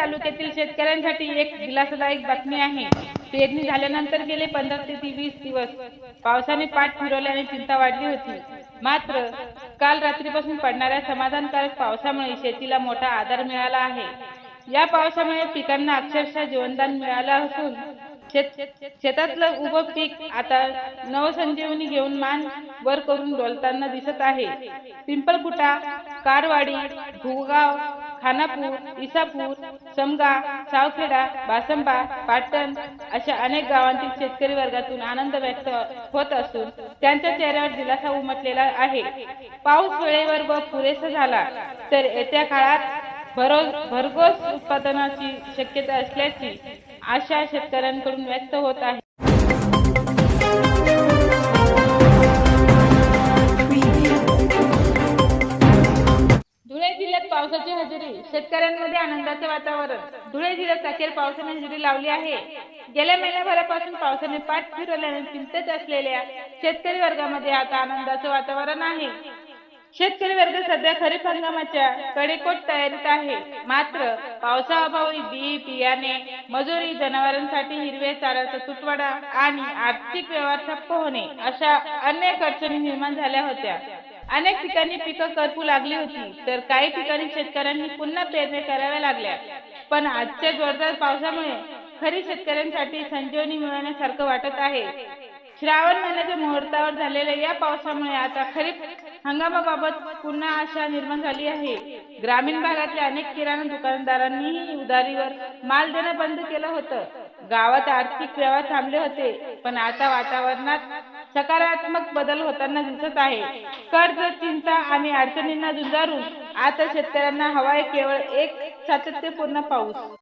तालुक्यातील शेतकऱ्यांसाठी एक दिलासादायक बातमी आहे. पेरणी झाल्यानंतर गेले पंधरा ते वीस दिवस पावसाने पाठ फिरवल्याने चिंता वाढली होती. मात्र काल रात्रीपासून पडणाऱ्या समाधानकारक पावसामुळे शेतीला मोठा आधार मिळाला आहे. या पावसामुळे पिकांना अक्षरशः जीवनदान मिळालं असून शेत शेतातलं उभं पीक आता नवसंजीवनी घेऊन मान वर करून डोलताना दिसत आहे. पिंपळकुटा कारवाडी भुगाव खानापूर इसापूर समगा सावखेडा बासंबा पाटण अशा अनेक गावांतील शेतकरी वर्गातून आनंद व्यक्त होत असून त्यांच्या चेहऱ्यावर दिलासा उमटलेला आहे. पाऊस वेळेवर व पुरेसा झाला तर येत्या काळात भरो भरघोस उत्पादनाची शक्यता असल्याची आशा शेतकऱ्यांकडून व्यक्त होत आहे. पावसाची हजेरी. शेतकऱ्यांमध्ये आनंदाचे वातावरण. धुळे जिल्ह्यात अखेर पावसाने हजेरी लावली आहे. गेल्या महिन्याभरापासून पावसाने पाठ फिरवल्याने चिंतेत असलेल्या शेतकरी वर्गामध्ये आता आनंदाचं वातावरण आहे. शेतकरी वर्ग सध्या खरीप हंगामाच्या कडेकोट तयारीत आहे. मात्र पावसाअभावी बी बियाणे मजुरी जनावरांसाठी हिरवे चाऱ्याचा तुटवडा आणि आर्थिक व्यवहार ठप्प होणे अशा अनेक अडचणी निर्माण झाल्या होत्या. अनेक ठिकाणी पिकं करपू लागली होती तर काही ठिकाणी शेतकऱ्यांनी पुन्हा पेरणी कराव्या लागल्या. पण आजच्या जोरदार पावसामुळे खरी शेतकऱ्यांसाठी संजीवनी मिळवण्यासारखं वाटत आहे. श्रावण महिन्याच्या मुहूर्तावर झालेल्या या पावसामुळे आता खरीप हंगामाबाबत पुन्हा आशा निर्माण झाली आहे. ग्रामीण भागातल्या अनेक किराणा दुकानदारांनीही उधारीवर माल देणं बंद केलं होतं. गावात आर्थिक व्यवहार थांबले होते पण आता वातावरणात सकारात्मक बदल होताना दिसत आहे. कर्ज चिंता आणि अडचणींना झुंजारून आता शेतकऱ्यांना हवाय केवळ एक सातत्यपूर्ण पाऊस.